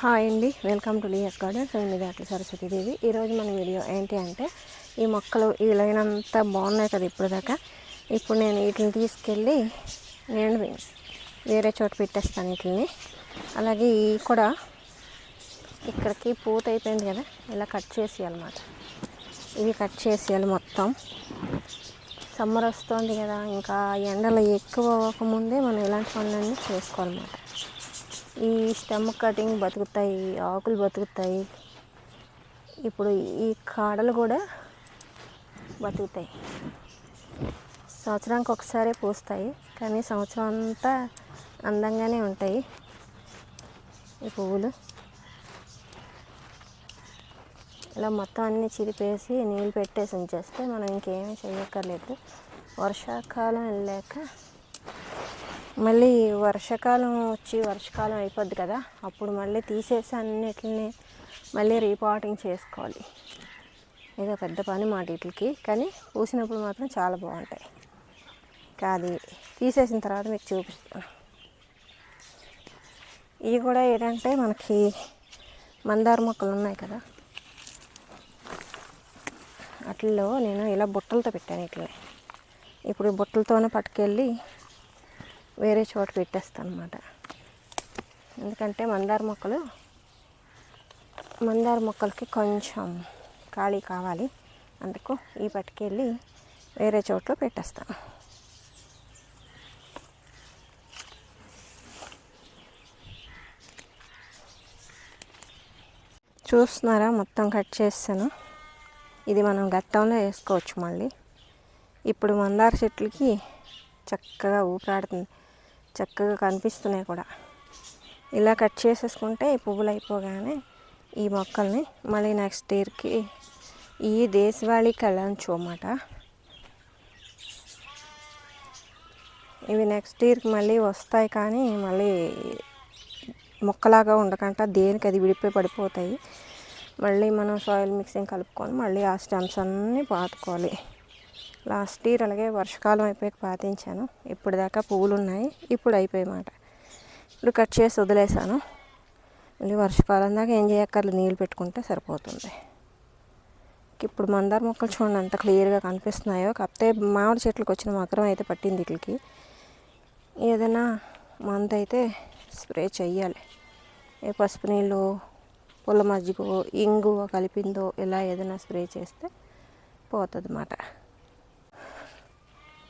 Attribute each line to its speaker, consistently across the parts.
Speaker 1: Hi అండి. Welcome to DS garden సో మీద అట్ల సరస్వతీదేవి ఈరోజు మన వీడియో ఏంటి అంటే ఈ మొక్కలు వీలైనంత బాగున్నాయి కదా ఇప్పుడు దాకా. ఇప్పుడు నేను వీటిని తీసుకెళ్ళి నేను వేరే చోట పెట్టేస్తాను వీటిని. అలాగే ఈ కూడా ఇక్కడికి పూత అయిపోయింది కదా ఇలా కట్ చేసేయాలన్నమాట. ఇవి కట్ చేసేయాలి మొత్తం. సమ్మర్ వస్తుంది కదా ఇంకా ఎండలు ఎక్కువ అవ్వకముందే మనం ఇలాంటి పనులన్నీ చేసుకోవాలన్నమాట. ఈ స్టెమ్ కటింగ్ బతుకుతాయి ఆకులు బతుకుతాయి. ఇప్పుడు ఈ కాడలు కూడా బతుకుతాయి. సంవత్సరానికి ఒకసారి పూస్తాయి కానీ సంవత్సరం అంతా అందంగానే ఉంటాయి ఈ పువ్వులు. ఇలా మొత్తం అన్నీ చిరిపేసి నీళ్ళు పెట్టేసి ఉంచేస్తే మనం ఇంకేమీ చేయక్కర్లేదు వర్షాకాలం వెళ్ళాక మళ్ళీ వర్షాకాలం వచ్చి వర్షాకాలం అయిపోద్ది కదా అప్పుడు మళ్ళీ తీసేసి అన్నిటిని మళ్ళీ రీపాటింగ్ చేసుకోవాలి. ఏదో పెద్ద పని మాట వీటికి కానీ పూసినప్పుడు మాత్రం చాలా బాగుంటాయి. కాదు తీసేసిన తర్వాత మీకు చూపిస్తాను ఇవి కూడా ఏంటంటే మనకి మందార మొక్కలు ఉన్నాయి కదా అట్లలో నేను ఇలా బుట్టలతో పెట్టాను ఇట్లా ఇప్పుడు బుట్టలతోనే పట్టుకెళ్ళి వేరే చోట పెట్టేస్తాను అనమాట ఎందుకంటే మందార మొక్కలు మందార మొక్కలకి కొంచెం ఖాళీ కావాలి. అందుకు ఈ పట్టుకెళ్ళి వేరే చోట్ల పెట్టేస్తాను చూస్తున్నారా? మొత్తం కట్ చేస్తాను. ఇది మనం గత్తంలో వేసుకోవచ్చు మళ్ళీ. ఇప్పుడు మందార చెట్లకి చక్కగా ఊపిరాడుతుంది. చక్కగా కనిపిస్తున్నాయి కూడా. ఇలా కట్ చేసేసుకుంటే ఈ పువ్వులు అయిపోగానే ఈ మొక్కల్ని మళ్ళీ నెక్స్ట్ ఇయర్కి ఈ దేశవాళీ కళ్యాణ్చు అన్నమాట. ఇవి నెక్స్ట్ ఇయర్కి మళ్ళీ వస్తాయి కానీ మళ్ళీ మొక్కలాగా ఉండకుండా దేనికి అది విడిపోయి పడిపోతాయి. మళ్ళీ మనం సాయిల్ మిక్సింగ్ కలుపుకొని మళ్ళీ ఆ స్టెమ్స్ అన్నీ పాతుకోవాలి. లాస్ట్ ఇయర్ అలాగే వర్షాకాలం అయిపోయాక పాతించాను. ఇప్పుడు దాకా పువ్వులు ఉన్నాయి ఇప్పుడు అయిపోయామాట ఇప్పుడు కట్ చేసి వదిలేసాను. మళ్ళీ వర్షకాలం దాకా ఏం చేయక్కర్లేదు. నీళ్ళు పెట్టుకుంటే సరిపోతుంది. ఇప్పుడు మందార మొక్కలు చూడండి అంత క్లియర్గా కనిపిస్తున్నాయో. కాకపోతే మామిడి చెట్లకు వచ్చిన మకరం అయితే పట్టింది వీటికి ఏదైనా మందు అయితే స్ప్రే చెయ్యాలి. ఏ పసుపు నీళ్ళు పుల్ల మజ్జిగ ఇంగు కలిపిందో ఇలా ఏదైనా స్ప్రే చేస్తే పోతుంది అన్నమాట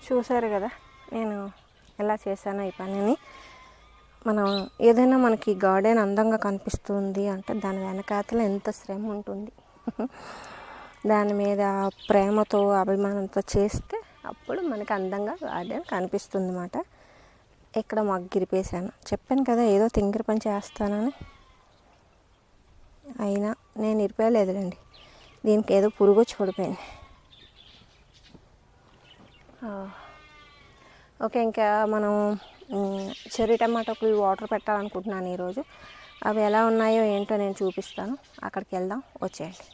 Speaker 1: చూసారు కదా నేను ఎలా చేశాను ఈ పనిని. మనం ఏదైనా మనకి గార్డెన్ అందంగా కనిపిస్తుంది అంటే దాని వెనకాతల ఎంత శ్రమ ఉంటుంది. దాని మీద ప్రేమతో అభిమానంతో చేస్తే అప్పుడు మనకి అందంగా గార్డెన్ కనిపిస్తుంది అన్నమాట ఇక్కడ మగ్గిరిపేశాను చెప్పాను కదా ఏదో తింగిరి పని చేస్తానని. అయినా నేను ఇరిపోయలేదులేండి దీనికి ఏదో పురుగు వచ్చి పడిపోయింది. ఓకే ఇంకా మనం చెర్రీ టమాటోకి వాటర్ పెట్టాలనుకుంటున్నాను ఈరోజు. అవి ఎలా ఉన్నాయో ఏంటో నేను చూపిస్తాను. అక్కడికి వెళ్దాం వచ్చేయండి.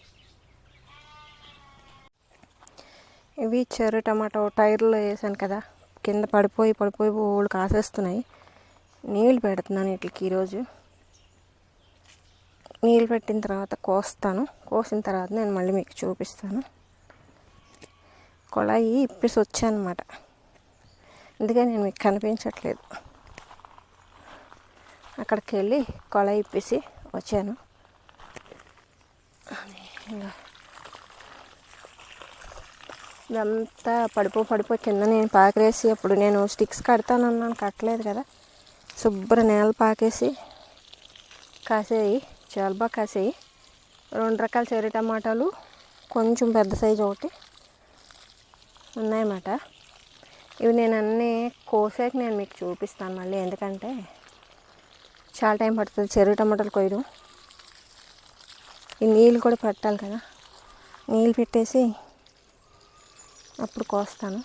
Speaker 1: ఇవి చెర్రీ టమాటో టైర్లో వేసాను కదా. కింద పడిపోయి పడిపోయి ఓళ్ళు కాసేస్తున్నాయి. నీళ్ళు పెడుతున్నాను వీటికి ఈరోజు. నీళ్ళు పెట్టిన తర్వాత కోస్తాను. కోసిన తర్వాత నేను మళ్ళీ మీకు చూపిస్తాను. కొళాయి ఇప్పేసి వచ్చానమాట. అందుకే నేను మీకు కనిపించట్లేదు. అక్కడికి వెళ్ళి కొళాయి ఇప్పేసి వచ్చాను. ఇదంతా పడిపో పడిపో కింద నేను పాకరేసి అప్పుడు నేను స్టిక్స్ కడతానన్నాను కట్టలేదు కదా. శుభ్ర నేల పాకేసి కాసేయి చాలా బాగా కాసేయి. రెండు రకాల చెర్రీ టమాటాలు కొంచెం పెద్ద సైజు ఒకటి. ఉన్నాయన్నమాట. ఇవి నేను అన్నీ కోసాక నేను మీకు చూపిస్తాను మళ్ళీ. ఎందుకంటే చాలా టైం పడుతుంది. చెరువు టమాటాలు కొయ్యడం ఈ నీళ్ళు కూడా పెట్టాలి కదా. నీళ్ళు పెట్టేసి అప్పుడు కోస్తాను.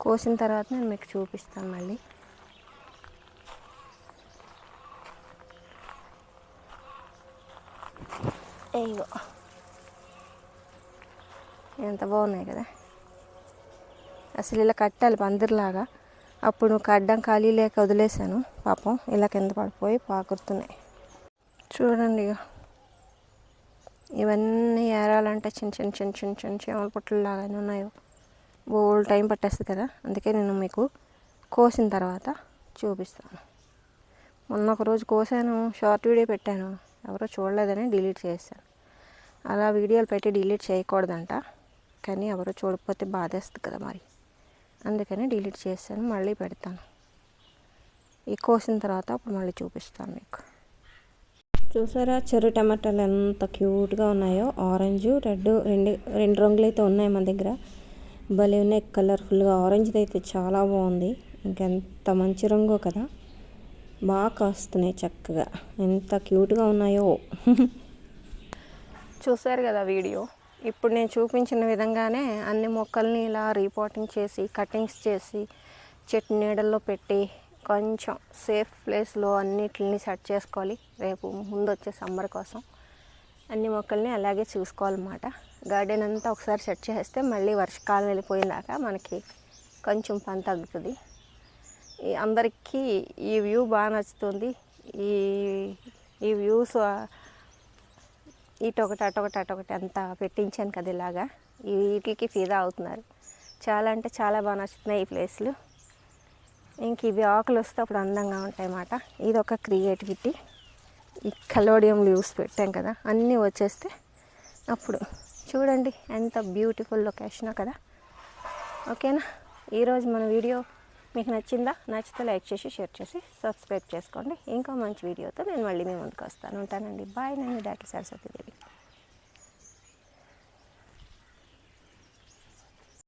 Speaker 1: కోసిన తర్వాత నేను మీకు చూపిస్తాను మళ్ళీ. ఇగో ఎంత బాగున్నాయి కదా. అసలు ఇలా కట్టాలి పందిరిలాగా. అప్పుడు కడ్డం ఖాళీ లేక వదిలేశాను. పాపం ఇలా కింద పడిపోయి పాకుతున్నాయి. చూడండి ఇక ఇవన్నీ ఏరాలంటే చిన్న చిన్న చిన్న చిన్న చిన్న చేమల పుట్టలలాగానే ఉన్నాయో. బోల్ టైం పట్టేస్తుంది కదా. అందుకే నేను మీకు కోసిన తర్వాత చూపిస్తాను. మొన్న ఒక రోజు కోసాను షార్ట్ వీడియో పెట్టాను. ఎవరో చూడలేదని డిలీట్ చేశాను. అలా వీడియోలు పెట్టి డిలీట్ చేయకూడదంట. కానీ ఎవరో చూడకపోతే బాధేస్తుంది కదా మరి. అందుకని డిలీట్ చేస్తాను మళ్ళీ పెడతాను. ఈ కోసిన తర్వాత అప్పుడు మళ్ళీ చూపిస్తాను మీకు. చూసారా చెర్రీ టమాటాలు ఎంత క్యూట్గా ఉన్నాయో. ఆరెంజ్ రెడ్ రెండు రెండు రంగులు అయితే ఉన్నాయి మన దగ్గర. భలే ఉన్నాయి కలర్ఫుల్గా. ఆరెంజ్ది అయితే చాలా బాగుంది. ఇంకెంత మంచి రంగు కదా. బాగా కాస్తున్నాయి చక్కగా. ఎంత క్యూట్గా ఉన్నాయో. చూశారు కదా వీడియో? ఇప్పుడు నేను చూపించిన విధంగానే అన్ని మొక్కల్ని ఇలా రీపోటింగ్ చేసి కటింగ్స్ చేసి చెట్టు నీడల్లో పెట్టి కొంచెం సేఫ్ ప్లేస్లో అన్నిటిని సెట్ చేసుకోవాలి. రేపు ముందు వచ్చే సమ్మర్ కోసం అన్ని మొక్కల్ని అలాగే చూసుకోవాలన్నమాట. గార్డెన్ అంతా ఒకసారి సెట్ చేస్తే మళ్ళీ వర్షకాలం వెళ్ళిపోయినాక మనకి కొంచెం పని తగ్గుతుంది. ఈ అందరికీ ఈ వ్యూ బాగా నచ్చుతుంది. ఈ ఈ వ్యూస్ ఇటొకటి అటొకటి అటొకటి అంతా పెట్టించాను కదా ఇలాగా. వీటికి ఫిదా అవుతున్నారు. చాలా అంటే చాలా బాగా నచ్చుతున్నాయి ఈ ప్లేస్లు. ఇంక ఇవి ఆకులు వస్తే అప్పుడు అందంగా ఉంటాయి అన్నమాట ఇది ఒక క్రియేటివిటీ ఈ కలోడియం లీవ్స్ పెట్టాం కదా అన్నీ వచ్చేస్తే అప్పుడు చూడండి ఎంత బ్యూటిఫుల్ లొకేషనో కదా. ఓకేనా? ఈరోజు మన వీడియో మీకు నచ్చిందా? నచ్చితే లైక్ చేసి షేర్ చేసి సబ్స్క్రైబ్ చేసుకోండి. ఇంకో మంచి వీడియోతో నేను మళ్ళీ మీ ముందుకు వస్తాను. ఉంటానండి. బాయ్ నేను డాక్టర్ సరస్వతీదేవి